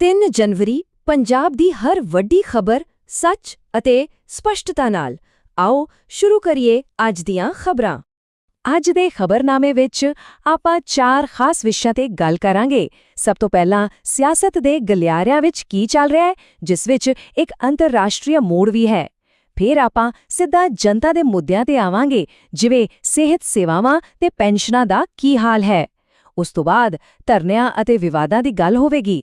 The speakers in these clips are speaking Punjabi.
3 ਜਨਵਰੀ, ਪੰਜਾਬ ਦੀ ਹਰ ਵੱਡੀ ਖਬਰ ਸੱਚ ਅਤੇ ਸਪਸ਼ਟਤਾ ਨਾਲ। ਆਓ ਸ਼ੁਰੂ ਕਰੀਏ ਅੱਜ ਦੀਆਂ ਖਬਰਾਂ। ਅੱਜ ਦੇ ਖਬਰਨਾਮੇ ਵਿੱਚ ਆਪਾਂ ਚਾਰ ਖਾਸ ਵਿਸ਼ਿਆਂ ਤੇ ਗੱਲ ਕਰਾਂਗੇ। ਸਭ ਤੋਂ ਪਹਿਲਾਂ ਸਿਆਸਤ ਦੇ ਗਲਿਆਰਿਆਂ ਵਿੱਚ ਕੀ ਚੱਲ ਰਿਹਾ ਹੈ, ਜਿਸ ਵਿੱਚ ਇੱਕ ਅੰਤਰਰਾਸ਼ਟਰੀ ਮੋੜ ਵੀ ਹੈ। ਫਿਰ ਆਪਾਂ ਸਿੱਧਾ ਜਨਤਾ ਦੇ ਮੁੱਦਿਆਂ ਤੇ ਆਵਾਂਗੇ, ਜਿਵੇਂ ਸਿਹਤ ਸੇਵਾਵਾਂ ਤੇ ਪੈਨਸ਼ਨਾਂ ਦਾ ਕੀ ਹਾਲ ਹੈ। ਉਸ ਤੋਂ ਬਾਅਦ ਧਰਨਿਆਂ ਅਤੇ ਵਿਵਾਦਾਂ ਦੀ ਗੱਲ ਹੋਵੇਗੀ।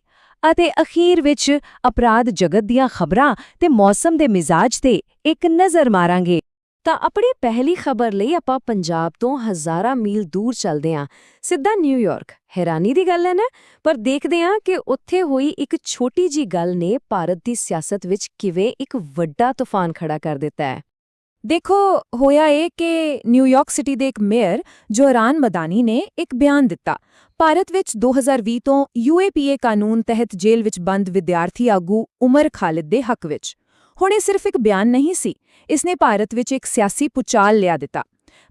ਅਤੇ ਅਖੀਰ ਵਿੱਚ ਅਪਰਾਧ ਜਗਤ ਦੀਆਂ ਖਬਰਾਂ ਤੇ ਮੌਸਮ ਦੇ ਮਿਜ਼ਾਜ ਤੇ ਇੱਕ ਨਜ਼ਰ ਮਾਰਾਂਗੇ। ਤਾਂ ਆਪਣੀ ਪਹਿਲੀ ਖਬਰ ਲਈ ਆਪਾਂ ਪੰਜਾਬ ਤੋਂ ਹਜ਼ਾਰਾਂ ਮੀਲ ਦੂਰ ਚੱਲਦੇ ਹਾਂ। ਸਿੱਧਾ ਨਿਊਯਾਰਕ ਹੈਰਾਨੀ ਦੀ ਗੱਲ ਹੈ ਨਾ? ਪਰ ਦੇਖਦੇ ਹਾਂ ਕਿ ਉੱਥੇ ਹੋਈ ਇੱਕ ਛੋਟੀ ਜੀ ਗੱਲ ਨੇ ਭਾਰਤ ਦੀ ਸਿਆਸਤ ਵਿੱਚ ਕਿਵੇਂ ਇੱਕ ਵੱਡਾ ਤੂਫਾਨ ਖੜਾ ਕਰ ਦਿੱਤਾ ਹੈ। ਦੇਖੋ, ਹੋਇਆ ਇਹ ਕਿ ਨਿਊਯਾਰਕ ਸਿਟੀ ਦੇ ਇੱਕ ਮੇਅਰ, ਜੋਹਰਾਨ ਮਦਾਨੀ ਨੇ ਇੱਕ ਬਿਆਨ ਦਿੱਤਾ। ਭਾਰਤ ਵਿੱਚ 2020 ਤੋਂ ਯੂਏਪੀਏ ਕਾਨੂੰਨ ਤਹਿਤ ਜੇਲ੍ਹ ਵਿੱਚ ਬੰਦ ਵਿਦਿਆਰਥੀ ਆਗੂ ਉਮਰ ਖਾਲਿਦ ਦੇ ਹੱਕ ਵਿੱਚ। ਹੁਣ ਇਹ ਸਿਰਫ ਇੱਕ ਬਿਆਨ ਨਹੀਂ ਸੀ। ਇਸਨੇ ਭਾਰਤ ਵਿੱਚ ਇੱਕ ਸਿਆਸੀ ਪੁਚਾਲ ਲਿਆ ਦਿੱਤਾ।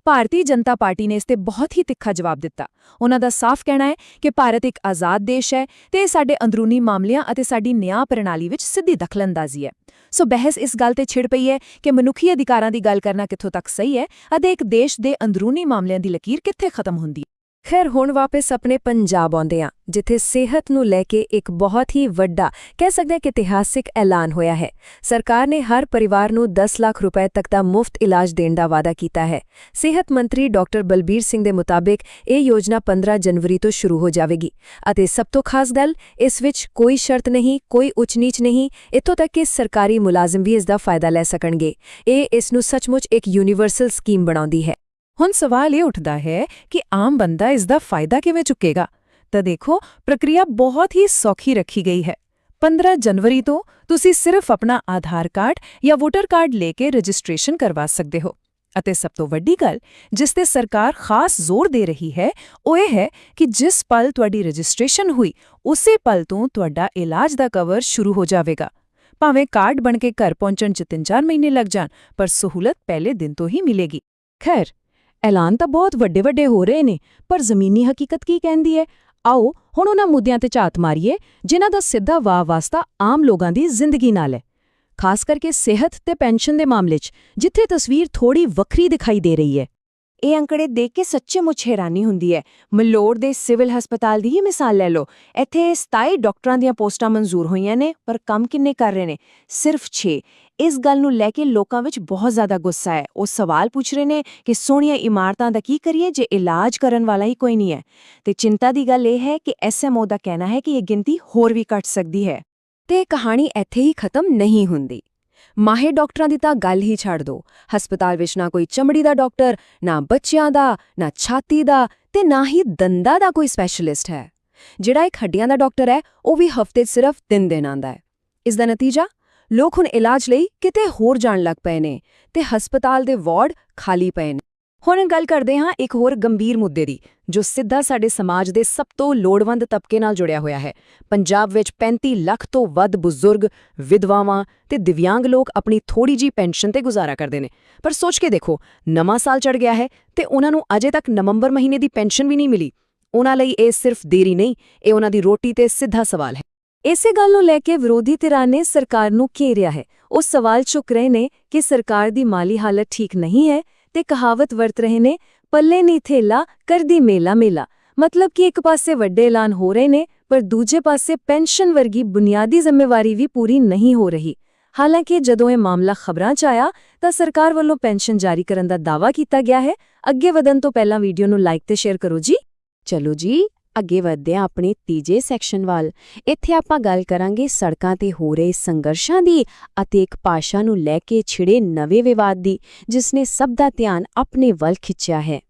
ਭਾਰਤੀ ਜਨਤਾ ਪਾਰਟੀ ਨੇ ਇਸ ਤੇ ਬਹੁਤ ਹੀ ਤਿੱਖਾ ਜਵਾਬ ਦਿੱਤਾ। ਉਹਨਾਂ ਦਾ ਸਾਫ਼ ਕਹਿਣਾ ਹੈ ਕਿ ਭਾਰਤ ਇੱਕ ਆਜ਼ਾਦ ਦੇਸ਼ ਹੈ ਤੇ ਇਹ ਸਾਡੇ ਅੰਦਰੂਨੀ ਮਾਮਲਿਆਂ ਅਤੇ ਸਾਡੀ ਨਿਆਂ ਪ੍ਰਣਾਲੀ ਵਿੱਚ ਸਿੱਧੀ ਦਖਲਅੰਦਾਜ਼ੀ ਹੈ। ਸੋ ਬਹਿਸ ਇਸ ਗੱਲ ਤੇ ਛਿੜ ਪਈ ਹੈ ਕਿ ਮਨੁੱਖੀ ਅਧਿਕਾਰਾਂ ਦੀ ਗੱਲ ਕਰਨਾ ਕਿੱਥੋਂ ਤੱਕ ਸਹੀ ਹੈ ਅਤੇ ਇੱਕ ਦੇਸ਼ ਦੇ ਅੰਦਰੂਨੀ ਮਾਮਲਿਆਂ ਦੀ ਲਕੀਰ ਕਿੱਥੇ ਖਤਮ ਹੁੰਦੀ ਹੈ। ਖੈਰ, ਹੁਣ ਵਾਪਸ ਆਪਣੇ ਪੰਜਾਬ ਆਉਂਦੇ ਹਾਂ, ਜਿੱਥੇ ਸਿਹਤ ਨੂੰ ਲੈ ਕੇ ਇੱਕ ਬਹੁਤ ਹੀ ਵੱਡਾ, ਕਹਿ ਸਕਦੇ ਹਾਂ ਕਿ ਇਤਿਹਾਸਿਕ ਐਲਾਨ ਹੋਇਆ ਹੈ। ਸਰਕਾਰ ਨੇ ਹਰ ਪਰਿਵਾਰ ਨੂੰ 10 ਲੱਖ ਰੁਪਏ ਤੱਕ ਦਾ ਮੁਫਤ ਇਲਾਜ ਦੇਣ ਦਾ ਵਾਅਦਾ ਕੀਤਾ ਹੈ। ਸਿਹਤ ਮੰਤਰੀ ਡਾਕਟਰ ਬਲਬੀਰ ਸਿੰਘ ਦੇ ਮੁਤਾਬਿਕ ਇਹ ਯੋਜਨਾ 15 ਜਨਵਰੀ ਤੋਂ ਸ਼ੁਰੂ ਹੋ ਜਾਵੇਗੀ ਅਤੇ ਸਭ ਤੋਂ ਖਾਸ ਗੱਲ, ਇਸ ਵਿੱਚ ਕੋਈ ਸ਼ਰਤ ਨਹੀਂ, ਕੋਈ ਉੱਚ ਨੀਚ ਨਹੀਂ, ਇੱਥੋਂ ਤੱਕ ਕਿ ਸਰਕਾਰੀ ਮੁਲਾਜ਼ਮ ਵੀ ਇਸ ਦਾ ਫਾਇਦਾ ਲੈ ਸਕਣਗੇ। ਇਹ ਇਸ ਨੂੰ ਸੱਚਮੁੱਚ ਇੱਕ ਯੂਨੀਵਰਸਲ ਸਕੀਮ ਬਣਾਉਂਦੀ ਹੈ। ਹੁਣ ਸਵਾਲ ਇਹ ਉੱਠਦਾ ਹੈ ਕਿ ਆਮ ਬੰਦਾ ਇਸ ਦਾ ਫਾਇਦਾ ਕਿਵੇਂ ਚੁੱਕੇਗਾ? ਤਾਂ ਦੇਖੋ, ਪ੍ਰਕਿਰਿਆ ਬਹੁਤ ਹੀ ਸੌਖੀ ਰੱਖੀ ਗਈ ਹੈ। 15 ਜਨਵਰੀ ਤੋਂ ਤੁਸੀਂ ਸਿਰਫ ਆਪਣਾ ਆਧਾਰ ਕਾਰਡ ਜਾਂ ਵੋਟਰ ਕਾਰਡ ਲੈ ਕੇ ਰਜਿਸਟ੍ਰੇਸ਼ਨ ਕਰਵਾ ਸਕਦੇ ਹੋ। ਅਤੇ ਸਭ ਤੋਂ ਵੱਡੀ ਗੱਲ, ਜਿਸ ਤੇ ਸਰਕਾਰ ਖਾਸ ਜ਼ੋਰ ਦੇ ਰਹੀ ਹੈ, ਉਹ ਇਹ ਹੈ ਕਿ ਜਿਸ ਪਲ ਤੁਹਾਡੀ ਰਜਿਸਟ੍ਰੇਸ਼ਨ ਹੋਈ, ਉਸੇ ਪਲ ਤੋਂ ਤੁਹਾਡਾ ਇਲਾਜ ਦਾ ਕਵਰ ਸ਼ੁਰੂ ਹੋ ਜਾਵੇਗਾ। ਭਾਵੇਂ ਕਾਰਡ ਬਣ ਕੇ ਘਰ ਪਹੁੰਚਣ 'ਚ 3-4 ਮਹੀਨੇ ਲੱਗ ਜਾਣ, ਪਰ ਸਹੂਲਤ ਪਹਿਲੇ ਦਿਨ ਤੋਂ ਹੀ ਮਿਲੇਗੀ। ਖੈਰ ਐਲਾਨ ਤਾਂ ਬਹੁਤ ਵੱਡੇ ਵੱਡੇ ਹੋ ਰਹੇ ਨੇ, ਪਰ ਜ਼ਮੀਨੀ ਹਕੀਕਤ ਕੀ ਕਹਿੰਦੀ ਹੈ? ਆਓ, ਹੁਣ ਉਹਨਾਂ ਮੁੱਦਿਆਂ ਤੇ ਝਾਤ ਮਾਰੀਏ, ਜਿਨ੍ਹਾਂ ਦਾ ਸਿੱਧਾ ਵਾਹ ਵਾਸਤਾ ਆਮ ਲੋਕਾਂ ਦੀ ਜ਼ਿੰਦਗੀ ਨਾਲ ਹੈ। ਖਾਸ ਕਰਕੇ ਸਿਹਤ ਤੇ ਪੈਨਸ਼ਨ ਦੇ ਮਾਮਲੇ 'ਚ, ਜਿੱਥੇ ਤਸਵੀਰ ਥੋੜੀ ਵੱਖਰੀ ਦਿਖਾਈ ਦੇ ਰਹੀ ਹੈ। ਇਹ ਅੰਕੜੇ ਦੇਖ ਕੇ ਸੱਚੇ ਮੁੱਚ ਹੈਰਾਨੀ ਹੁੰਦੀ ਹੈ। ਮਲੋੜ ਦੇ ਸਿਵਲ ਹਸਪਤਾਲ ਦੀ ਹੀ ਮਿਸਾਲ ਲੈ ਲਓ। ਇੱਥੇ 27 ਡਾਕਟਰਾਂ ਦੀਆਂ ਪੋਸਟਾਂ ਮਨਜ਼ੂਰ ਹੋਈਆਂ ਨੇ, ਪਰ ਕੰਮ ਕਿੰਨੇ ਕਰ ਰਹੇ ਨੇ? ਸਿਰਫ 6 ਇਸ ਗੱਲ ਨੂੰ ਲੈ ਕੇ ਲੋਕਾਂ ਵਿੱਚ ਬਹੁਤ ਜ਼ਿਆਦਾ ਗੁੱਸਾ ਹੈ। ਉਹ ਸਵਾਲ ਪੁੱਛ ਰਹੇ ਨੇ ਕਿ ਸੋਹਣੀਆਂ ਇਮਾਰਤਾਂ ਦਾ ਕੀ ਕਰੀਏ, ਜੇ ਇਲਾਜ ਕਰਨ ਵਾਲਾ ਹੀ ਕੋਈ ਨਹੀਂ ਹੈ। ਤੇ ਚਿੰਤਾ ਦੀ ਗੱਲ ਇਹ ਹੈ ਕਿ ਐਸਐਮਓ ਦਾ ਕਹਿਣਾ ਹੈ ਕਿ ਇਹ ਗਿਣਤੀ ਹੋਰ ਵੀ ਘਟ ਸਕਦੀ ਹੈ। ਤੇ ਇਹ ਕਹਾਣੀ ਇੱਥੇ ਹੀ ਖਤਮ ਨਹੀਂ ਹੁੰਦੀ। ਮਾਹਿਰ ਡਾਕਟਰਾਂ ਦੀ ਤਾਂ ਗੱਲ ਹੀ ਛੱਡ ਦਿਓ ਹਸਪਤਾਲ ਵਿੱਚ ਨਾ ਕੋਈ ਚਮੜੀ ਦਾ ਡਾਕਟਰ, ਨਾ ਬੱਚਿਆਂ ਦਾ, ਨਾ ਛਾਤੀ ਦਾ ਤੇ ਨਾ ਹੀ ਦੰਦਾਂ ਦਾ ਕੋਈ ਸਪੈਸ਼ਲਿਸਟ ਹੈ। ਜਿਹੜਾ ਇੱਕ ਹੱਡੀਆਂ ਦਾ ਡਾਕਟਰ ਹੈ, ਉਹ ਵੀ ਹਫ਼ਤੇ 'ਚ ਸਿਰਫ 3 ਦਿਨ ਆਂਦਾ ਹੈ। ਇਸ ਦਾ ਨਤੀਜਾ? ਲੋਕ ਹੁਣ ਇਲਾਜ ਲਈ ਕਿਤੇ ਹੋਰ ਜਾਣ ਲੱਗ ਪਏ ਨੇ ਤੇ ਹਸਪਤਾਲ ਦੇ ਵਾਰਡ ਖਾਲੀ ਪਏ ਨੇ। ਹੁਣ ਗੱਲ ਕਰਦੇ ਹਾਂ ਇੱਕ ਹੋਰ ਗੰਭੀਰ ਮੁੱਦੇ ਦੀ, ਜੋ ਸਿੱਧਾ ਸਾਡੇ ਸਮਾਜ ਦੇ ਸਭ ਤੋਂ ਲੋੜਵੰਦ ਤਬਕੇ ਨਾਲ ਜੁੜਿਆ ਹੋਇਆ ਹੈ। ਪੰਜਾਬ ਵਿੱਚ 35 ਲੱਖ ਤੋਂ ਵੱਧ ਬਜ਼ੁਰਗ, ਵਿਧਵਾਵਾਂ ਤੇ ਦਿਵਿਆਂਗ ਲੋਕ ਆਪਣੀ ਥੋੜੀ ਜੀ ਪੈਨਸ਼ਨ ਤੇ ਗੁਜ਼ਾਰਾ ਕਰਦੇ ਨੇ। ਪਰ ਸੋਚ ਕੇ ਦੇਖੋ, ਨਵਾਂ ਸਾਲ ਚੜ ਗਿਆ ਹੈ ਤੇ ਉਹਨਾਂ ਨੂੰ ਅਜੇ ਤੱਕ ਨਵੰਬਰ ਮਹੀਨੇ ਦੀ ਪੈਨਸ਼ਨ ਵੀ ਨਹੀਂ ਮਿਲੀ। ਉਹਨਾਂ ਲਈ ਇਹ ਸਿਰਫ ਦੇਰੀ ਨਹੀਂ, ਇਹ ਉਹਨਾਂ ਦੀ ਰੋਟੀ ਤੇ ਸਿੱਧਾ ਸਵਾਲ ਹੈ। ਇਸੇ ਗੱਲ ਨੂੰ ਲੈ ਕੇ ਵਿਰੋਧੀ ਧਿਰਾਂ ਨੇ ਸਰਕਾਰ ਨੂੰ ਘੇਰਿਆ ਹੈ। ਉਹ ਸਵਾਲ ਚੁੱਕ ਰਹੇ ਨੇ ਕਿ ਸਰਕਾਰ ਦੀ ਮਾਲੀ ਹਾਲਤ ਠੀਕ ਨਹੀਂ ਹੈ ਤੇ ਕਹਾਵਤ ਵਰਤ ਰਹੇ ਨੇ, ਪੱਲੇ ਨਹੀਂ ਥੇਲਾ, ਕਰਦੀ ਮੇਲਾ ਮੇਲਾ। ਮਤਲਬ ਕਿ ਇੱਕ ਪਾਸੇ ਵੱਡੇ ਐਲਾਨ ਹੋ ਰਹੇ ਨੇ, ਪਰ ਦੂਜੇ ਪਾਸੇ ਪੈਨਸ਼ਨ ਵਰਗੀ ਬੁਨਿਆਦੀ ਜ਼ਿੰਮੇਵਾਰੀ ਵੀ ਪੂਰੀ ਨਹੀਂ ਹੋ ਰਹੀ। ਹਾਲਾਂਕਿ ਜਦੋਂ ਇਹ ਮਾਮਲਾ ਖਬਰਾਂ 'ਚ ਆਇਆ, ਤਾਂ ਸਰਕਾਰ ਵੱਲੋਂ ਪੈਨਸ਼ਨ ਜਾਰੀ ਕਰਨ ਦਾ ਦਾਅਵਾ ਕੀਤਾ ਗਿਆ ਹੈ। ਅੱਗੇ ਵਧਣ ਤੋਂ ਪਹਿਲਾਂ ਵੀਡੀਓ ਨੂੰ ਲਾਈਕ ਤੇ ਸ਼ੇਅਰ ਕਰੋ ਜੀ। ਚਲੋ ਜੀ। ਅੱਗੇ ਵਧਦੇ ਹਾਂ ਆਪਣੇ ਤੀਜੇ ਸੈਕਸ਼ਨ ਵੱਲ। ਇੱਥੇ ਆਪਾਂ ਗੱਲ ਕਰਾਂਗੇ ਸੜਕਾਂ ਤੇ ਹੋ ਰਹੇ ਸੰਘਰਸ਼ਾਂ ਦੀ ਅਤੇ ਇੱਕ ਭਾਸ਼ਾ ਨੂੰ ਲੈ ਕੇ ਛਿੜੇ ਨਵੇਂ ਵਿਵਾਦ ਦੀ, ਜਿਸ ਨੇ ਸਭ ਦਾ ਧਿਆਨ ਆਪਣੇ ਵੱਲ ਖਿੱਚਿਆ ਹੈ।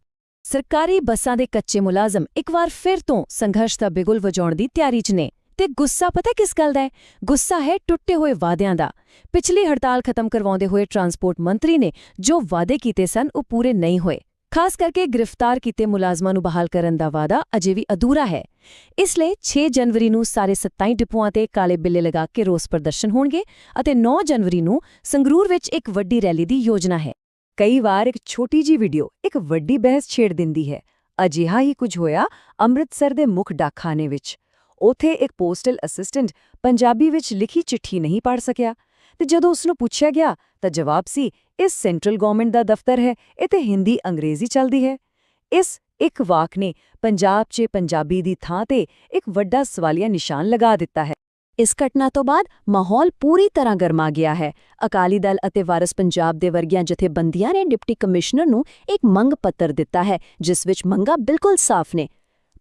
ਸਰਕਾਰੀ ਬੱਸਾਂ ਦੇ ਕੱਚੇ ਮੁਲਾਜ਼ਮ ਇੱਕ ਵਾਰ ਫਿਰ ਤੋਂ ਸੰਘਰਸ਼ ਦਾ ਬਿਗੁਲ ਵਜਾਉਣ ਦੀ ਤਿਆਰੀ 'ਚ ਨੇ। ਤੇ ਗੁੱਸਾ ਪਤਾ ਕਿਸ ਗੱਲ ਦਾ ਹੈ? ਗੁੱਸਾ ਹੈ ਟੁੱਟੇ ਹੋਏ ਵਾਅਦਿਆਂ ਦਾ। ਪਿਛਲੀ ਹੜਤਾਲ ਖਤਮ ਕਰਵਾਉਂਦੇ ਹੋਏ ਟਰਾਂਸਪੋਰਟ ਮੰਤਰੀ ਨੇ ਜੋ ਵਾਅਦੇ ਕੀਤੇ ਸਨ, ਉਹ ਪੂਰੇ ਨਹੀਂ ਹੋਏ। ਖਾਸ ਕਰਕੇ ਗ੍ਰਿਫਤਾਰ ਕੀਤੇ ਮੁਲਾਜ਼ਮਾਂ ਨੂੰ ਬਹਾਲ ਕਰਨ ਦਾ ਵਾਅਦਾ ਅਜੇ ਵੀ ਅਧੂਰਾ ਹੈ। ਇਸ ਲਈ 6 ਜਨਵਰੀ ਨੂੰ ਸਾਰੇ 27 ਡਿਪੂਆਂ ਤੇ ਕਾਲੇ ਬਿੱਲੇ ਲਗਾ ਕੇ ਰੋਸ ਪ੍ਰਦਰਸ਼ਨ ਹੋਣਗੇ ਅਤੇ 9 ਜਨਵਰੀ ਨੂੰ ਸੰਗਰੂਰ ਵਿੱਚ ਇੱਕ ਵੱਡੀ ਰੈਲੀ ਦੀ ਯੋਜਨਾ ਹੈ। ਕਈ ਵਾਰ ਇੱਕ ਛੋਟੀ ਜੀ ਵੀਡੀਓ ਇੱਕ ਵੱਡੀ ਬਹਿਸ ਛੇੜ ਦਿੰਦੀ ਹੈ। ਅਜਿਹਾ ਹੀ ਕੁਝ ਹੋਇਆ ਅੰਮ੍ਰਿਤਸਰ ਦੇ ਮੁੱਖ ਡਾਕਖਾਨੇ ਵਿੱਚ। ਉਥੇ ਇੱਕ ਪੋਸਟਲ ਅਸਿਸਟੈਂਟ ਪੰਜਾਬੀ ਵਿੱਚ ਲਿਖੀ ਚਿੱਠੀ ਨਹੀਂ ਪੜ੍ਹ ਸਕਿਆ। ਤੇ ਜਦੋਂ ਉਸ ਨੂੰ ਪੁੱਛਿਆ ਗਿਆ ਤਾਂ ਜਵਾਬ ਸੀ, ਇਸ ਸੈਂਟਰਲ ਗਵਰਨਮੈਂਟ ਦਾ ਦਫ਼ਤਰ ਹੈ, ਇਹ ਤੇ ਹਿੰਦੀ ਅੰਗਰੇਜ਼ੀ ਚੱਲਦੀ ਹੈ। ਇਸ ਇੱਕ ਵਾਕ ਨੇ ਪੰਜਾਬ 'ਚ ਪੰਜਾਬੀ ਦੀ ਥਾਂ ਤੇ ਇੱਕ ਵੱਡਾ ਸਵਾਲੀਆ ਨਿਸ਼ਾਨ ਲਗਾ ਦਿੱਤਾ ਹੈ। ਇਸ ਘਟਨਾ ਤੋਂ ਬਾਅਦ ਮਾਹੌਲ ਪੂਰੀ ਤਰ੍ਹਾਂ ਗਰਮਾ ਗਿਆ ਹੈ। ਅਕਾਲੀ ਦਲ ਅਤੇ ਵਾਰਸ ਪੰਜਾਬ ਦੇ ਵਰਗੀਆਂ ਜਥੇਬੰਦੀਆਂ ਨੇ ਡਿਪਟੀ ਕਮਿਸ਼ਨਰ ਨੂੰ ਇੱਕ ਮੰਗ ਪੱਤਰ ਦਿੱਤਾ ਹੈ, ਜਿਸ ਵਿੱਚ ਮੰਗਾਂ ਬਿਲਕੁਲ ਸਾਫ਼ ਨੇ।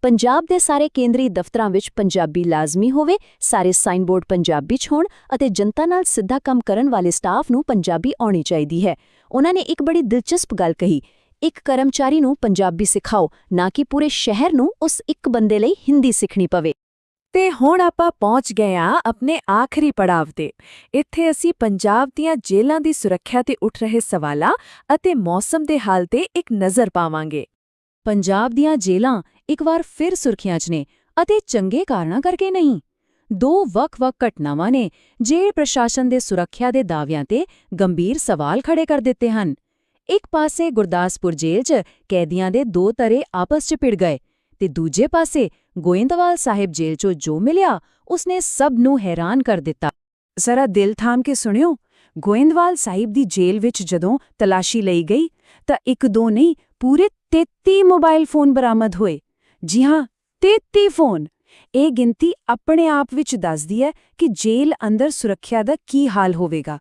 ਪੰਜਾਬ ਦੇ ਸਾਰੇ ਕੇਂਦਰੀ ਦਫ਼ਤਰਾਂ ਵਿੱਚ ਪੰਜਾਬੀ ਲਾਜ਼ਮੀ ਹੋਵੇ ਸਾਰੇ ਸਾਈਨਬੋਰਡ ਪੰਜਾਬੀ 'ਚ ਹੋਣ ਅਤੇ ਜਨਤਾ ਨਾਲ ਸਿੱਧਾ ਕੰਮ ਕਰਨ ਵਾਲੇ ਸਟਾਫ ਨੂੰ ਪੰਜਾਬੀ ਆਉਣੀ ਚਾਹੀਦੀ ਹੈ। ਉਹਨਾਂ ਨੇ ਇੱਕ ਬੜੀ ਦਿਲਚਸਪ ਗੱਲ ਕਹੀ ਇੱਕ ਕਰਮਚਾਰੀ ਨੂੰ ਪੰਜਾਬੀ ਸਿਖਾਓ ਨਾ ਕਿ ਪੂਰੇ ਸ਼ਹਿਰ ਨੂੰ ਉਸ ਇੱਕ ਬੰਦੇ ਲਈ ਹਿੰਦੀ ਸਿੱਖਣੀ ਪਵੇ। ਤੇ ਹੁਣ ਆਪਾਂ ਪਹੁੰਚ ਗਏ ਆ ਆਪਣੇ ਆਖਰੀ ਪੜਾਵ ਤੇ। ਇੱਥੇ ਅਸੀਂ ਪੰਜਾਬ ਦੀਆਂ ਜੇਲ੍ਹਾਂ ਦੀ ਸੁਰੱਖਿਆ ਤੇ ਉੱਠ ਰਹੇ ਸਵਾਲਾਂ ਅਤੇ ਮੌਸਮ ਦੇ ਹਾਲ ਤੇ ਇੱਕ ਨਜ਼ਰ ਪਾਵਾਂਗੇ। ਪੰਜਾਬ ਦੀਆਂ ਜੇਲ੍ਹਾਂ ਇੱਕ ਵਾਰ ਫਿਰ ਸੁਰਖੀਆਂ 'ਚ ਨੇ ਅਤੇ ਚੰਗੇ ਕਾਰਨਾਂ ਕਰਕੇ ਨਹੀਂ। ਦੋ ਵੱਖ-ਵੱਖ ਘਟਨਾਵਾਂ ਨੇ ਜੇਲ੍ਹ ਪ੍ਰਸ਼ਾਸਨ ਦੇ ਸੁਰੱਖਿਆ ਦੇ ਦਾਅਵਿਆਂ ਤੇ ਗੰਭੀਰ ਸਵਾਲ ਖੜੇ ਕਰ ਦਿੱਤੇ ਹਨ। ਇੱਕ ਪਾਸੇ ਗੁਰਦਾਸਪੁਰ ਜੇਲ੍ਹ 'ਚ ਕੈਦੀਆਂ ਦੇ ਦੋ ਤਰੇ ਆਪਸ 'ਚ ਭਿੜ ਗਏ ਤੇ ਦੂਜੇ ਪਾਸੇ ਗੋਇੰਦਵਾਲ ਸਾਹਿਬ ਜੇਲ੍ਹ 'ਚੋਂ ਜੋ ਮਿਲਿਆ, ਉਸਨੇ ਸਭ ਨੂੰ ਹੈਰਾਨ ਕਰ ਦਿੱਤਾ। ਜ਼ਰਾ ਦਿਲ ਥਾਮ ਕੇ ਸੁਣਿਓ, ਗੋਇੰਦਵਾਲ ਸਾਹਿਬ ਦੀ ਜੇਲ੍ਹ ਵਿੱਚ ਜਦੋਂ ਤਲਾਸ਼ੀ ਲਈ ਗਈ ਤਾਂ ਇੱਕ ਦੋ ਨਹੀਂ, ਪੂਰੇ 33 ਮੋਬਾਈਲ ਫੋਨ ਬਰਾਮਦ ਹੋਏ। ਜੀ ਹਾਂ 33 ਫੋਨ। ਇਹ ਗਿਣਤੀ ਆਪਣੇ ਆਪ ਵਿੱਚ ਦੱਸਦੀ ਹੈ ਕਿ ਜੇਲ੍ਹ ਅੰਦਰ ਸੁਰੱਖਿਆ ਦਾ ਕੀ ਹਾਲ ਹੋਵੇਗਾ।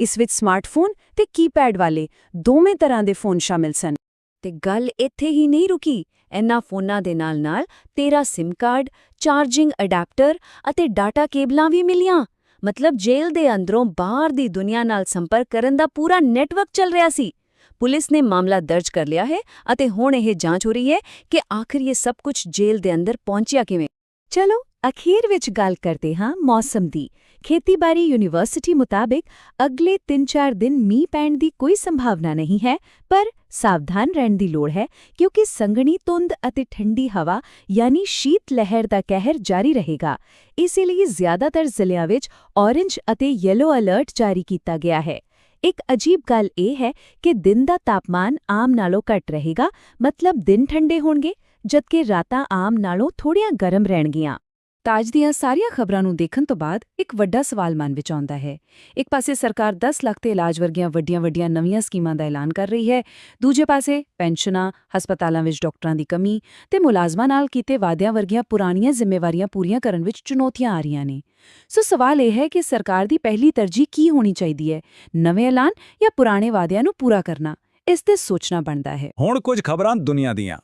ਇਸ ਵਿੱਚ ਸਮਾਰਟਫੋਨ ਤੇ ਕੀਪੈਡ ਵਾਲੇ ਦੋਵੇਂ ਤਰ੍ਹਾਂ ਦੇ ਫੋਨ ਸ਼ਾਮਿਲ ਸਨ। ਤੇ ਗੱਲ ਇੱਥੇ ਹੀ ਨਹੀਂ ਰੁਕੀ। ਇਹਨਾਂ ਫੋਨਾਂ ਦੇ ਨਾਲ-ਨਾਲ 13 ਸਿਮ ਕਾਰਡ, ਚਾਰਜਿੰਗ ਅਡਾਪਟਰ ਅਤੇ ਡਾਟਾ ਕੇਬਲਾਂ ਵੀ ਮਿਲੀਆਂ। ਮਤਲਬ ਜੇਲ੍ਹ ਦੇ ਅੰਦਰੋਂ ਬਾਹਰ ਦੀ ਦੁਨੀਆ ਨਾਲ ਸੰਪਰਕ ਕਰਨ ਦਾ ਪੂਰਾ ਨੈਟਵਰਕ ਚੱਲ ਰਿਹਾ ਸੀ। ਪੁਲਿਸ ਨੇ ਮਾਮਲਾ ਦਰਜ ਕਰ ਲਿਆ ਹੈ ਅਤੇ ਹੁਣ ਇਹ ਜਾਂਚ ਹੋ ਰਹੀ ਹੈ ਕਿ ਆਖਿਰ ਇਹ ਸਭ ਕੁਝ ਜੇਲ੍ਹ ਦੇ ਅੰਦਰ ਪਹੁੰਚਿਆ ਕਿਵੇਂ। ਚਲੋ, ਅਖੀਰ ਵਿੱਚ ਗੱਲ ਕਰਦੇ ਹਾਂ ਮੌਸਮ ਦੀ। ਖੇਤੀਬਾੜੀ ਯੂਨੀਵਰਸਿਟੀ ਮੁਤਾਬਿਕ ਅਗਲੇ 3-4 ਦਿਨ ਮੀਂਹ ਪੈਣ ਦੀ ਕੋਈ ਸੰਭਾਵਨਾ ਨਹੀਂ ਹੈ, ਪਰ ਸਾਵਧਾਨ ਰਹਿਣ ਦੀ ਲੋੜ ਹੈ ਕਿਉਂਕਿ ਸੰਘਣੀ ਧੁੰਦ ਅਤੇ ਠੰਡੀ ਹਵਾ ਯਾਨੀ ਸ਼ੀਤ ਲਹਿਰ ਦਾ ਕਹਿਰ ਜਾਰੀ ਰਹੇਗਾ। ਇਸੇ ਲਈ ਜ਼ਿਆਦਾਤਰ ਜ਼ਿਲ੍ਹਿਆਂ ਵਿੱਚ ਔਰੇਂਜ ਅਤੇ ਯੈਲੋ ਅਲਰਟ ਜਾਰੀ ਕੀਤਾ ਗਿਆ ਹੈ। ਇੱਕ ਅਜੀਬ ਗੱਲ ਇਹ ਹੈ ਕਿ ਦਿਨ ਦਾ ਤਾਪਮਾਨ ਆਮ ਨਾਲੋਂ ਘੱਟ ਰਹੇਗਾ, ਮਤਲਬ ਦਿਨ ਠੰਡੇ ਹੋਣਗੇ, ਜਦਕਿ ਰਾਤਾਂ ਆਮ ਨਾਲੋਂ ਥੋੜੀਆਂ ਗਰਮ ਰਹਿਣਗੀਆਂ। ਤਾਜ ਦੀਆਂ ਸਾਰੀਆਂ ਖਬਰਾਂ ਨੂੰ ਦੇਖਣ ਤੋਂ ਬਾਅਦ ਇੱਕ ਵੱਡਾ ਸਵਾਲ ਮਨ ਵਿੱਚ ਆਉਂਦਾ ਹੈ। ਇੱਕ ਪਾਸੇ ਸਰਕਾਰ 10 ਲੱਖ ਤੇ ਇਲਾਜ ਵਰਗੀਆਂ ਵੱਡੀਆਂ-ਵੱਡੀਆਂ ਨਵੀਆਂ ਸਕੀਮਾਂ ਦਾ ਐਲਾਨ ਕਰ ਰਹੀ ਹੈ। ਦੂਜੇ ਪਾਸੇ ਪੈਨਸ਼ਨਾਂ, ਹਸਪਤਾਲਾਂ ਵਿੱਚ ਡਾਕਟਰਾਂ ਦੀ ਕਮੀ ਤੇ ਮੁਲਾਜ਼ਮਾਂ ਨਾਲ ਕੀਤੇ ਵਾਅਦਿਆਂ ਵਰਗੀਆਂ ਪੁਰਾਣੀਆਂ ਜ਼ਿੰਮੇਵਾਰੀਆਂ ਪੂਰੀਆਂ ਕਰਨ ਵਿੱਚ ਚੁਣੌਤੀਆਂ ਆ ਰਹੀਆਂ ਨੇ। ਸੋ ਸਵਾਲ ਇਹ ਹੈ ਕਿ ਸਰਕਾਰ ਦੀ ਪਹਿਲੀ ਤਰਜੀਹ ਕੀ ਹੋਣੀ ਚਾਹੀਦੀ ਹੈ? ਨਵੇਂ ਐਲਾਨ ਜਾਂ ਪੁਰਾਣੇ ਵਾਅਦਿਆਂ ਨੂੰ ਪੂਰਾ ਕਰਨਾ? ਇਸ ਤੇ ਸੋਚਣਾ ਬਣਦਾ ਹੈ। ਹੁਣ ਕੁਝ ਖਬਰਾਂ ਦੁਨੀਆ ਦੀਆਂ।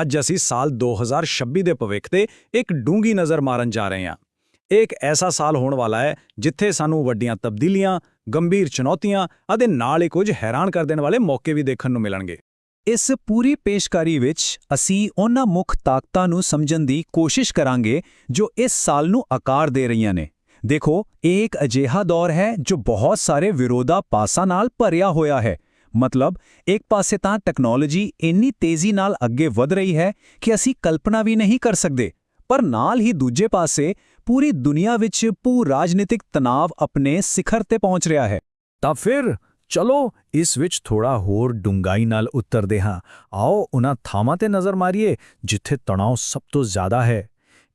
ਅੱਜ ਅਸੀਂ ਸਾਲ 2026 ਦੇ ਭਵਿੱਖ ਤੇ ਇੱਕ ਡੂੰਗੀ ਨਜ਼ਰ ਮਾਰਨ ਜਾ ਰਹੇ ਹਾਂ। ਇਹ ਇੱਕ ਐਸਾ ਸਾਲ ਹੋਣ ਵਾਲਾ ਹੈ ਜਿੱਥੇ ਸਾਨੂੰ ਵੱਡੀਆਂ ਤਬਦੀਲੀਆਂ, ਗੰਭੀਰ ਚੁਣੌਤੀਆਂ ਅਤੇ ਨਾਲ ਹੀ ਕੁਝ ਹੈਰਾਨ ਕਰ ਦੇਣ ਵਾਲੇ ਮੌਕੇ ਵੀ ਦੇਖਣ ਨੂੰ ਮਿਲਣਗੇ। ਇਸ ਪੂਰੀ ਪੇਸ਼ਕਾਰੀ ਵਿੱਚ ਅਸੀਂ ਉਹਨਾਂ ਮੁੱਖ ਤਾਕਤਾਂ ਨੂੰ ਸਮਝਣ ਦੀ ਕੋਸ਼ਿਸ਼ ਕਰਾਂਗੇ ਜੋ ਇਸ ਸਾਲ ਨੂੰ ਆਕਾਰ ਦੇ ਰਹੀਆਂ ਨੇ। ਦੇਖੋ, ਇਹ ਇੱਕ ਅਜਿਹਾ ਦੌਰ ਹੈ ਜੋ ਬਹੁਤ ਸਾਰੇ ਵਿਰੋਧਾਭਾਸਾਂ ਨਾਲ ਭਰਿਆ ਹੋਇਆ ਹੈ। ਮਤਲਬ, ਇੱਕ ਪਾਸੇ ਤਾਂ ਟੈਕਨੋਲੋਜੀ ਇੰਨੀ ਤੇਜ਼ੀ ਨਾਲ ਅੱਗੇ ਵਧ ਰਹੀ ਹੈ ਕਿ ਅਸੀਂ ਕਲਪਨਾ ਵੀ ਨਹੀਂ ਕਰ ਸਕਦੇ, ਪਰ ਨਾਲ ਹੀ ਦੂਜੇ ਪਾਸੇ ਪੂਰੀ ਦੁਨੀਆ ਵਿੱਚ ਭੂ ਰਾਜਨੀਤਿਕ ਤਣਾਅ ਆਪਣੇ ਸਿਖਰ ਤੇ ਪਹੁੰਚ ਰਿਹਾ ਹੈ। ਤਾਂ ਫਿਰ ਚਲੋ ਇਸ ਵਿੱਚ ਥੋੜਾ ਹੋਰ ਡੂੰਘਾਈ ਨਾਲ ਉਤਰਦੇ ਹਾਂ। ਆਓ ਉਹਨਾਂ ਥਾਵਾਂ ਤੇ ਨਜ਼ਰ ਮਾਰੀਏ ਜਿੱਥੇ ਤਣਾਅ ਸਭ ਤੋਂ ਜ਼ਿਆਦਾ ਹੈ।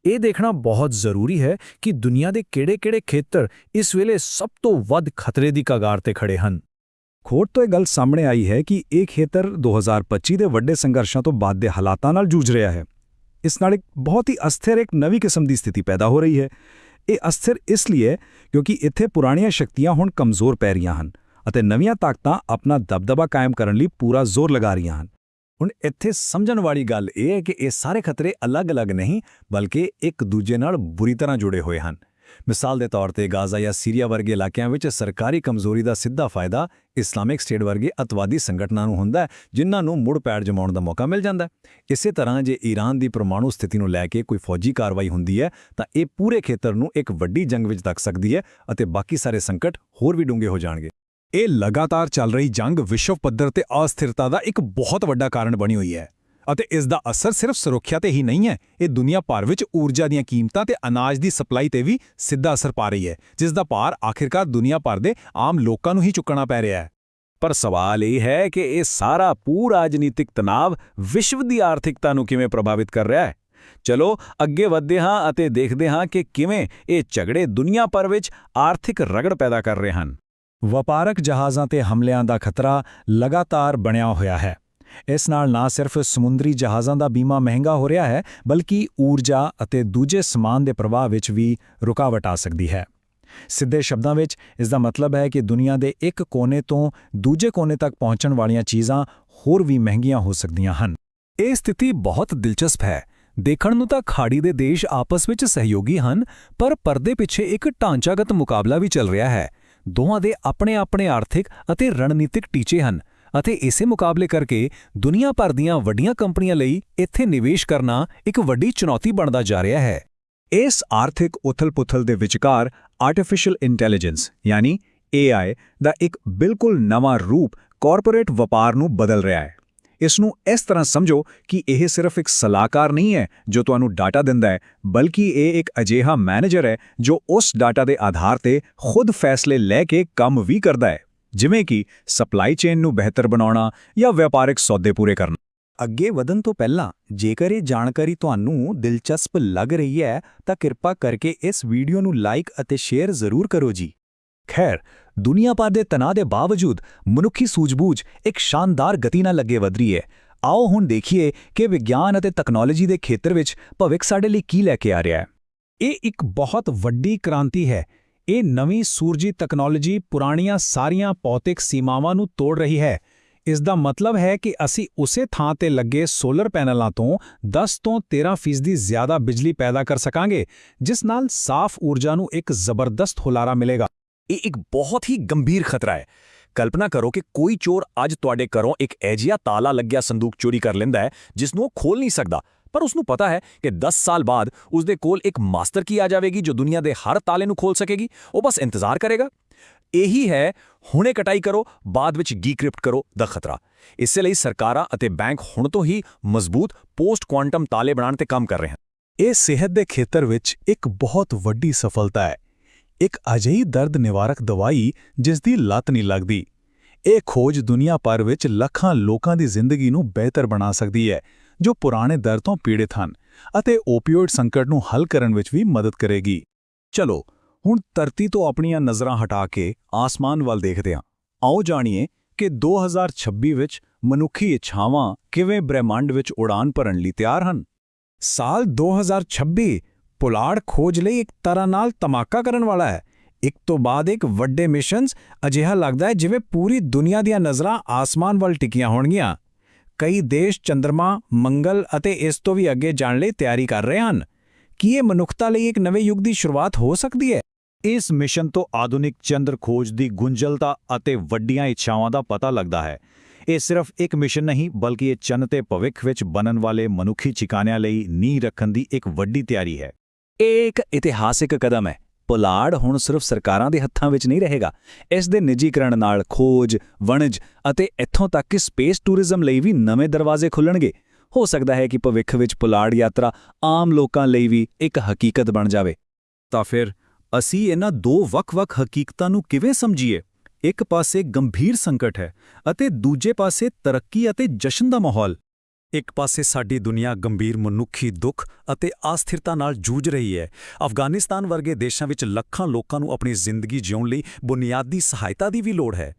ਇਹ ਦੇਖਣਾ ਬਹੁਤ ਜ਼ਰੂਰੀ ਹੈ ਕਿ ਦੁਨੀਆ ਦੇ ਕਿਹੜੇ-ਕਿਹੜੇ ਖੇਤਰ ਇਸ ਵੇਲੇ ਸਭ ਤੋਂ ਵੱਧ ਖਤਰੇ ਦੀ ਕਗਾਰ ਤੇ ਖੜੇ ਹਨ। ਖੋਟ ਤੋਂ ਇਹ ਗੱਲ ਸਾਹਮਣੇ ਆਈ ਹੈ ਕਿ ਇਹ ਖੇਤਰ 2025 ਦੇ ਵੱਡੇ ਸੰਘਰਸ਼ਾਂ ਤੋਂ ਬਾਅਦ ਦੇ ਹਾਲਾਤਾਂ ਨਾਲ ਜੂਝ ਰਿਹਾ ਹੈ। ਇਸ ਨਾਲ ਇੱਕ ਬਹੁਤ ਹੀ ਅਸਥਿਰ ਇੱਕ ਨਵੀਂ ਕਿਸਮ ਦੀ ਸਥਿਤੀ ਪੈਦਾ ਹੋ ਰਹੀ ਹੈ। ਇਹ ਅਸਥਿਰ ਇਸ ਲਈ ਹੈ ਕਿਉਂਕਿ ਇੱਥੇ ਪੁਰਾਣੀਆਂ ਸ਼ਕਤੀਆਂ ਹੁਣ ਕਮਜ਼ੋਰ ਪੈ ਰਹੀਆਂ ਹਨ ਅਤੇ ਨਵੀਆਂ ਤਾਕਤਾਂ ਆਪਣਾ ਦਬਦਬਾ ਕਾਇਮ ਕਰਨ ਲਈ ਪੂਰਾ ਜ਼ੋਰ ਲਗਾ ਰਹੀਆਂ ਹਨ। ਹੁਣ ਇੱਥੇ ਸਮਝਣ ਵਾਲੀ ਗੱਲ ਇਹ ਹੈ ਕਿ ਇਹ ਸਾਰੇ ਖਤਰੇ ਅਲੱਗ-ਅਲੱਗ ਨਹੀਂ, ਬਲਕਿ ਇੱਕ ਦੂਜੇ ਨਾਲ ਬੁਰੀ ਤਰ੍ਹਾਂ ਜੁੜੇ ਹੋਏ ਹਨ। ਮਿਸਾਲ ਦੇ ਤੌਰ ਤੇ ਗਾਜ਼ਾ ਜਾਂ ਸੀਰੀਆ ਵਰਗੇ ਇਲਾਕਿਆਂ ਵਿੱਚ ਸਰਕਾਰੀ ਕਮਜ਼ੋਰੀ ਦਾ ਸਿੱਧਾ ਫਾਇਦਾ ਇਸਲਾਮਿਕ ਸਟੇਟ ਵਰਗੇ ਅਤਵਾਦੀ ਸੰਗਠਨਾਂ ਨੂੰ ਹੁੰਦਾ ਹੈ, ਜਿਨ੍ਹਾਂ ਨੂੰ ਮੁੜ ਪੈੜ ਜਮਾਉਣ ਦਾ ਮੌਕਾ ਮਿਲ ਜਾਂਦਾ ਹੈ। ਇਸੇ ਤਰ੍ਹਾਂ ਜੇ ਈਰਾਨ ਦੀ ਪਰਮਾਣੂ ਸਥਿਤੀ ਨੂੰ ਲੈ ਕੇ ਕੋਈ ਫੌਜੀ ਕਾਰਵਾਈ ਹੁੰਦੀ ਹੈ, ਤਾਂ ਇਹ ਪੂਰੇ ਖੇਤਰ ਨੂੰ ਇੱਕ ਵੱਡੀ ਜੰਗ ਵਿੱਚ ਤੱਕ ਸਕਦੀ ਹੈ ਅਤੇ ਬਾਕੀ ਸਾਰੇ ਸੰਕਟ ਹੋਰ ਵੀ ਡੂੰਘੇ ਹੋ ਜਾਣਗੇ। ਇਹ ਲਗਾਤਾਰ ਚੱਲ ਰਹੀ ਜੰਗ ਵਿਸ਼ਵ ਪੱਧਰ ਤੇ ਅਸਥਿਰਤਾ ਦਾ ਇੱਕ ਬਹੁਤ ਵੱਡਾ ਕਾਰਨ ਬਣੀ ਹੋਈ ਹੈ। ਅਤੇ ਇਸ ਦਾ ਅਸਰ ਸਿਰਫ ਸੁਰੱਖਿਆ ਤੇ ਹੀ ਨਹੀਂ ਹੈ। ਇਹ ਦੁਨੀਆ ਭਰ ਵਿੱਚ ਊਰਜਾ ਦੀਆਂ ਕੀਮਤਾਂ ਤੇ ਅਨਾਜ ਦੀ ਸਪਲਾਈ ਤੇ ਵੀ ਸਿੱਧਾ ਅਸਰ ਪਾ ਰਹੀ ਹੈ, ਜਿਸ ਦਾ ਭਾਰ ਆਖਿਰਕਾਰ ਦੁਨੀਆ ਭਰ ਦੇ ਆਮ ਲੋਕਾਂ ਨੂੰ ਹੀ ਚੁੱਕਣਾ ਪੈ ਰਿਹਾ ਹੈ। ਪਰ ਸਵਾਲ ਇਹ ਹੈ ਕਿ ਇਹ ਸਾਰਾ ਪੂਰਾ ਰਾਜਨੀਤਿਕ ਤਣਾਅ ਵਿਸ਼ਵ ਦੀ ਆਰਥਿਕਤਾ ਨੂੰ ਕਿਵੇਂ ਪ੍ਰਭਾਵਿਤ ਕਰ ਰਿਹਾ ਹੈ? ਚਲੋ, ਅੱਗੇ ਵਧਦੇ ਹਾਂ ਅਤੇ ਦੇਖਦੇ ਹਾਂ ਕਿ ਕਿਵੇਂ ਇਹ ਝਗੜੇ ਦੁਨੀਆ ਭਰ ਵਿੱਚ ਆਰਥਿਕ ਰਗੜ ਪੈਦਾ ਕਰ ਰਹੇ ਹਨ। ਵਪਾਰਕ ਜਹਾਜ਼ਾਂ ਤੇ ਹਮਲਿਆਂ ਦਾ ਖਤਰਾ ਲਗਾਤਾਰ ਬਣਿਆ ਹੋਇਆ ਹੈ। ਇਸ ਨਾਲ ਨਾ ਸਿਰਫ ਸਮੁੰਦਰੀ ਜਹਾਜ਼ਾਂ ਦਾ ਬੀਮਾ ਮਹਿੰਗਾ ਹੋ ਰਿਹਾ ਹੈ, ਬਲਕਿ ਊਰਜਾ ਅਤੇ ਦੂਜੇ ਸਮਾਨ ਦੇ ਪ੍ਰਵਾਹ ਵਿੱਚ ਵੀ ਰੁਕਾਵਟ ਆ ਸਕਦੀ ਹੈ। ਸਿੱਧੇ ਸ਼ਬਦਾਂ ਵਿੱਚ, ਇਸ ਦਾ ਮਤਲਬ ਹੈ ਕਿ ਦੁਨੀਆ ਦੇ ਇੱਕ ਕੋਨੇ ਤੋਂ ਦੂਜੇ ਕੋਨੇ ਤੱਕ ਪਹੁੰਚਣ ਵਾਲੀਆਂ ਚੀਜ਼ਾਂ ਹੋਰ ਵੀ ਮਹਿੰਗੀਆਂ ਹੋ ਸਕਦੀਆਂ ਹਨ। ਇਹ ਸਥਿਤੀ ਬਹੁਤ ਦਿਲਚਸਪ ਹੈ। ਦੇਖਣ ਨੂੰ ਤਾਂ ਖਾੜੀ ਦੇ ਦੇਸ਼ ਆਪਸ ਵਿੱਚ ਸਹਿਯੋਗੀ ਹਨ, ਪਰ ਪਰਦੇ ਪਿੱਛੇ ਇੱਕ ਢਾਂਚਾਗਤ ਮੁਕਾਬਲਾ ਵੀ ਚੱਲ ਰਿਹਾ ਹੈ। ਦੋਹਾਂ ਦੇ ਆਪਣੇ-ਆਪਣੇ ਆਰਥਿਕ ਅਤੇ ਰਣਨੀਤਿਕ ਟੀਚੇ ਹਨ। ਅਤੇ ਇਸੇ ਮੁਕਾਬਲੇ ਕਰਕੇ ਦੁਨੀਆ ਭਰ ਦੀਆਂ ਵੱਡੀਆਂ ਕੰਪਨੀਆਂ ਲਈ ਇੱਥੇ ਨਿਵੇਸ਼ ਕਰਨਾ ਇੱਕ ਵੱਡੀ ਚੁਣੌਤੀ ਬਣਦਾ ਜਾ ਰਿਹਾ ਹੈ। ਇਸ ਆਰਥਿਕ ਉਥਲ-ਪੁਥਲ ਦੇ ਵਿਚਕਾਰ ਆਰਟੀਫੀਸ਼ੀਅਲ ਇੰਟੈਲੀਜੈਂਸ ਯਾਨੀ AI ਦਾ ਇੱਕ ਬਿਲਕੁਲ ਨਵਾਂ ਰੂਪ ਕਾਰਪੋਰੇਟ ਵਪਾਰ ਨੂੰ ਬਦਲ ਰਿਹਾ ਹੈ। ਇਸ ਨੂੰ ਇਸ ਤਰ੍ਹਾਂ ਸਮਝੋ ਕਿ ਇਹ ਸਿਰਫ ਇੱਕ ਸਲਾਹਕਾਰ ਨਹੀਂ ਹੈ ਜੋ ਤੁਹਾਨੂੰ ਡਾਟਾ ਦਿੰਦਾ ਹੈ, ਬਲਕਿ ਇਹ ਇੱਕ ਅਜਿਹਾ ਮੈਨੇਜਰ ਹੈ ਜੋ ਉਸ ਡਾਟਾ ਦੇ ਆਧਾਰ ਤੇ ਖੁਦ ਫੈਸਲੇ ਲੈ ਕੇ ਕੰਮ ਵੀ ਕਰਦਾ ਹੈ। ਜਿਵੇਂ ਕਿ ਸਪਲਾਈ ਚੇਨ ਨੂੰ ਬਿਹਤਰ ਬਣਾਉਣਾ ਜਾਂ ਵਪਾਰਕ ਸੌਦੇ ਪੂਰੇ ਕਰਨਾ। ਅੱਗੇ ਵਧਣ ਤੋਂ ਪਹਿਲਾਂ, ਜੇਕਰ ਇਹ ਜਾਣਕਾਰੀ ਤੁਹਾਨੂੰ ਦਿਲਚਸਪ ਲੱਗ ਰਹੀ ਹੈ, ਤਾਂ ਕਿਰਪਾ ਕਰਕੇ ਇਸ ਵੀਡੀਓ ਨੂੰ ਲਾਈਕ ਅਤੇ ਸ਼ੇਅਰ ਜ਼ਰੂਰ ਕਰੋ ਜੀ। ਖੈਰ, ਦੁਨੀਆ ਭਰ ਦੇ ਤਣਾਅ ਦੇ ਬਾਵਜੂਦ ਮਨੁੱਖੀ ਸੂਝਬੂਝ ਇੱਕ ਸ਼ਾਨਦਾਰ ਗਤੀ ਨਾਲ ਅੱਗੇ ਵਧ ਰਹੀ ਹੈ। ਆਓ ਹੁਣ ਦੇਖੀਏ ਕਿ ਵਿਗਿਆਨ ਅਤੇ ਤਕਨਾਲੋਜੀ ਦੇ ਖੇਤਰ ਵਿੱਚ ਭਵਿੱਖ ਸਾਡੇ ਲਈ ਕੀ ਲੈ ਕੇ ਆ ਰਿਹਾ ਹੈ। ਇਹ ਇੱਕ ਬਹੁਤ ਵੱਡੀ ਕ੍ਰਾਂਤੀ ਹੈ ਇਹ ਨਵੀਂ ਸੂਰਜੀ ਤਕਨਾਲੋਜੀ ਪੁਰਾਣੀਆਂ ਸਾਰੀਆਂ ਭੌਤਿਕ ਸੀਮਾਵਾਂ ਨੂੰ ਤੋੜ ਰਹੀ ਹੈ। ਇਸ ਦਾ ਮਤਲਬ ਹੈ ਕਿ ਅਸੀਂ ਉਸੇ ਥਾਂ ਤੇ ਲੱਗੇ ਸੋਲਰ ਪੈਨਲਾਂ ਤੋਂ 10 ਤੋਂ 13 ਫੀਸਦੀ ਜ਼ਿਆਦਾ ਬਿਜਲੀ ਪੈਦਾ ਕਰ ਸਕਾਂਗੇ, ਜਿਸ ਨਾਲ ਸਾਫ਼ ਊਰਜਾ ਨੂੰ ਇੱਕ ਜ਼ਬਰਦਸਤ ਹੁਲਾਰਾ ਮਿਲੇਗਾ। ਇਹ ਇੱਕ ਬਹੁਤ ਹੀ ਗੰਭੀਰ ਖਤਰਾ ਹੈ। ਕਲਪਨਾ ਕਰੋ ਕਿ ਕੋਈ ਚੋਰ ਅੱਜ ਤੁਹਾਡੇ ਘਰੋਂ ਇੱਕ ਐਜਿਆ ਤਾਲਾ ਲੱਗਿਆ ਸੰਦੂਕ ਚੋਰੀ ਕਰ ਲੈਂਦਾ ਹੈ ਜਿਸ ਨੂੰ ਉਹ ਖੋਲ ਨਹੀਂ ਸਕਦਾ। ਪਰ ਉਸ ਨੂੰ ਪਤਾ ਹੈ ਕਿ 10 ਸਾਲ ਬਾਅਦ ਉਸ ਦੇ ਕੋਲ ਇੱਕ ਮਾਸਟਰ ਕੀ ਆ ਜਾਵੇਗੀ ਜੋ ਦੁਨੀਆ ਦੇ ਹਰ ਤਾਲੇ ਨੂੰ ਖੋਲ ਸਕੇਗੀ। ਉਹ ਬਸ ਇੰਤਜ਼ਾਰ ਕਰੇਗਾ। ਇਹੀ ਹੈ, ਹੁਣੇ ਕਟਾਈ ਕਰੋ, ਬਾਅਦ ਵਿੱਚ ਡੀਕ੍ਰਿਪਟ ਕਰੋ ਦਾ ਖਤਰਾ। ਇਸੇ ਲਈ ਸਰਕਾਰਾਂ ਅਤੇ ਬੈਂਕ ਹੁਣ ਤੋਂ ਹੀ ਮਜ਼ਬੂਤ ਪੋਸਟ ਕੁਆਂਟਮ ਤਾਲੇ ਬਣਾਉਣ ਤੇ ਕੰਮ ਕਰ ਰਹੇ ਹਨ। ਇਹ ਸਿਹਤ ਦੇ ਖੇਤਰ ਵਿੱਚ ਇੱਕ ਬਹੁਤ ਵੱਡੀ ਸਫਲਤਾ ਹੈ। ਇੱਕ ਅਜਿਹੀ ਦਰਦ ਨਿਵਾਰਕ ਦਵਾਈ ਜਿਸ ਦੀ ਲੱਤ ਨਹੀਂ ਲੱਗਦੀ। ਇਹ ਖੋਜ ਦੁਨੀਆ ਭਰ ਵਿੱਚ ਲੱਖਾਂ ਲੋਕਾਂ ਦੀ ਜ਼ਿੰਦਗੀ ਨੂੰ ਬਿਹਤਰ ਬਣਾ ਸਕਦੀ ਹੈ। ਜੋ ਪੁਰਾਣੇ ਦਰ ਤੋਂ ਪੀੜਿਤ ਹਨ ਅਤੇ ਓਪੀਓਇਡ ਸੰਕਟ ਨੂੰ ਹੱਲ ਕਰਨ ਵਿੱਚ ਵੀ ਮਦਦ ਕਰੇਗੀ। ਚਲੋ, ਹੁਣ ਧਰਤੀ ਤੋਂ ਆਪਣੀਆਂ ਨਜ਼ਰਾਂ ਹਟਾ ਕੇ ਆਸਮਾਨ ਵੱਲ ਦੇਖਦੇ ਹਾਂ। ਆਓ ਜਾਣੀਏ ਕਿ 2026 ਵਿੱਚ ਮਨੁੱਖੀ ਇੱਛਾਵਾਂ ਕਿਵੇਂ ਬ੍ਰਹਿਮੰਡ ਵਿੱਚ ਉਡਾਨ ਭਰਨ ਲਈ ਤਿਆਰ ਹਨ? ਸਾਲ 2026 ਪੁਲਾੜ ਖੋਜ ਲਈ ਇੱਕ ਤਰ੍ਹਾਂ ਨਾਲ ਧਮਾਕਾ ਕਰਨ ਵਾਲਾ ਹੈ। ਇੱਕ ਤੋਂ ਬਾਅਦ ਇੱਕ ਵੱਡੇ ਮਿਸ਼ਨਸ ਅਜਿਹਾ ਲੱਗਦਾ ਹੈ ਜਿਵੇਂ ਪੂਰੀ ਦੁਨੀਆ ਦੀਆਂ ਨਜ਼ਰਾਂ ਆਸਮਾਨ ਵੱਲ ਟਿਕੀਆਂ ਹੋਣਗੀਆਂ। ਕਈ ਦੇਸ਼ ਚੰ드ਰਮਾ ਮੰਗਲ ਅਤੇ ਇਸ ਤੋਂ ਵੀ ਅੱਗੇ ਜਾਣ ਲਈ ਤਿਆਰੀ ਕਰ ਰਹੇ ਹਨ। ਕੀ ਇਹ ਮਨੁੱਖਤਾ ਲਈ ਇੱਕ ਨਵੇਂ ਯੁੱਗ ਦੀ ਸ਼ੁਰੂਆਤ ਹੋ ਸਕਦੀ ਹੈ? ਇਸ ਮਿਸ਼ਨ ਤੋਂ ਆਧੁਨਿਕ ਚੰਦਰ ਖੋਜ ਦੀ ਗੁੰਝਲਤਾ ਅਤੇ ਵੱਡੀਆਂ ਇੱਛਾਵਾਂ ਦਾ ਪਤਾ ਲੱਗਦਾ ਹੈ। ਇਹ ਸਿਰਫ ਇੱਕ ਮਿਸ਼ਨ ਨਹੀਂ, ਬਲਕਿ ਇਹ ਚੰਨ ਤੇ ਭਵਿੱਖ ਵਿੱਚ ਬਣਨ ਵਾਲੇ ਮਨੁੱਖੀ ਚਿਕਾਨਿਆਂ ਲਈ ਨੀਂਹ ਰੱਖਣ ਦੀ ਇੱਕ ਵੱਡੀ ਤਿਆਰੀ ਹੈ। ਇਹ ਇੱਕ ਇਤਿਹਾਸਿਕ ਕਦਮ ਹੈ। ਪੁਲਾੜ ਹੁਣ ਸਿਰਫ ਸਰਕਾਰਾਂ ਦੇ ਹੱਥਾਂ ਵਿੱਚ ਨਹੀਂ ਰਹੇਗਾ। ਇਸ ਦੇ ਨਿੱਜੀਕਰਨ ਨਾਲ ਖੋਜ, ਵਣਜ ਅਤੇ ਇੱਥੋਂ ਤੱਕ ਕਿ ਸਪੇਸ ਟੂਰਿਜ਼ਮ ਲਈ ਵੀ ਨਵੇਂ ਦਰਵਾਜ਼ੇ ਖੁੱਲਣਗੇ। ਹੋ ਸਕਦਾ ਹੈ ਕਿ ਭਵਿੱਖ ਵਿੱਚ ਪੁਲਾੜ ਯਾਤਰਾ ਆਮ ਲੋਕਾਂ ਲਈ ਵੀ ਇੱਕ ਹਕੀਕਤ ਬਣ ਜਾਵੇ। ਤਾਂ ਫਿਰ ਅਸੀਂ ਇਹਨਾਂ ਦੋ ਵੱਖ-ਵੱਖ ਹਕੀਕਤਾਂ ਨੂੰ ਕਿਵੇਂ ਸਮਝੀਏ? ਇੱਕ ਪਾਸੇ ਗੰਭੀਰ ਸੰਕਟ ਹੈ ਅਤੇ ਦੂਜੇ ਪਾਸੇ ਤਰੱਕੀ ਅਤੇ ਜਸ਼ਨ ਦਾ ਮਾਹੌਲ। ਇੱਕ ਪਾਸੇ ਸਾਡੀ ਦੁਨੀਆ ਗੰਭੀਰ ਮਨੁੱਖੀ ਦੁੱਖ ਅਤੇ ਅਸਥਿਰਤਾ ਨਾਲ ਜੂਝ ਰਹੀ ਹੈ ਅਫਗਾਨਿਸਤਾਨ ਵਰਗੇ ਦੇਸ਼ਾਂ ਵਿੱਚ ਲੱਖਾਂ ਲੋਕਾਂ ਨੂੰ ਆਪਣੀ ਜ਼ਿੰਦਗੀ ਜਿਉਣ ਲਈ ਬੁਨਿਆਦੀ ਸਹਾਇਤਾ ਦੀ ਵੀ ਲੋੜ ਹੈ।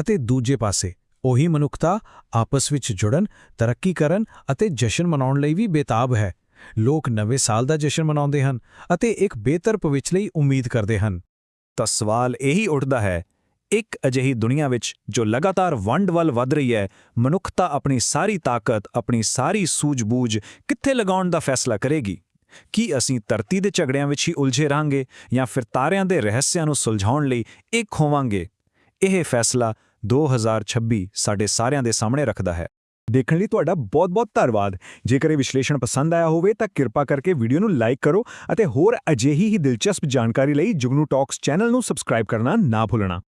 ਅਤੇ ਦੂਜੇ ਪਾਸੇ ਉਹੀ ਮਨੁੱਖਤਾ ਆਪਸ ਵਿੱਚ ਜੁੜਨ ਤਰੱਕੀ ਕਰਨ ਅਤੇ ਜਸ਼ਨ ਮਨਾਉਣ ਲਈ ਵੀ ਬੇਤਾਬ ਹੈ। ਲੋਕ ਨਵੇਂ ਸਾਲ ਦਾ ਜਸ਼ਨ ਮਨਾਉਂਦੇ ਹਨ ਅਤੇ ਇੱਕ ਬਿਹਤਰ ਭਵਿੱਖ ਲਈ ਉਮੀਦ ਕਰਦੇ ਹਨ। ਤਾਂ ਸਵਾਲ ਇਹੀ ਉੱਠਦਾ ਹੈ ਇੱਕ ਅਜਿਹੀ ਦੁਨੀਆ ਵਿੱਚ ਜੋ ਲਗਾਤਾਰ ਵੰਡ ਵੱਲ ਵਧ ਰਹੀ ਹੈ, ਮਨੁੱਖਤਾ ਆਪਣੀ ਸਾਰੀ ਤਾਕਤ, ਆਪਣੀ ਸਾਰੀ ਸੂਝ-ਬੂਝ ਕਿੱਥੇ ਲਗਾਉਣ ਦਾ ਫੈਸਲਾ ਕਰੇਗੀ? ਕੀ ਅਸੀਂ ਧਰਤੀ ਦੇ ਝਗੜਿਆਂ ਵਿੱਚ ਹੀ ਉਲਝੇ ਰਹਾਂਗੇ ਜਾਂ ਫਿਰ ਤਾਰਿਆਂ ਦੇ ਰਹੱਸਿਆਂ ਨੂੰ ਸੁਲਝਾਉਣ ਲਈ ਇੱਕ ਹੋਵਾਂਗੇ? ਇਹ ਫੈਸਲਾ 2026 ਸਾਡੇ ਸਾਰਿਆਂ ਦੇ ਸਾਹਮਣੇ ਰੱਖਦਾ ਹੈ। ਦੇਖਣ ਲਈ ਤੁਹਾਡਾ ਬਹੁਤ-ਬਹੁਤ ਧੰਨਵਾਦ। ਜੇਕਰ ਇਹ ਵਿਸ਼ਲੇਸ਼ਣ ਪਸੰਦ ਆਇਆ ਹੋਵੇ ਤਾਂ ਕਿਰਪਾ ਕਰਕੇ ਵੀਡੀਓ ਨੂੰ ਲਾਈਕ ਕਰੋ ਅਤੇ ਹੋਰ ਅਜਿਹੀ ਹੀ ਦਿਲਚਸਪ ਜਾਣਕਾਰੀ ਲਈ ਜੁਗਨੂ ਟਾਕਸ ਚੈਨਲ ਨੂੰ ਸਬਸਕ੍ਰਾਈਬ ਕਰਨਾ ਨਾ ਭੁੱਲਣਾ।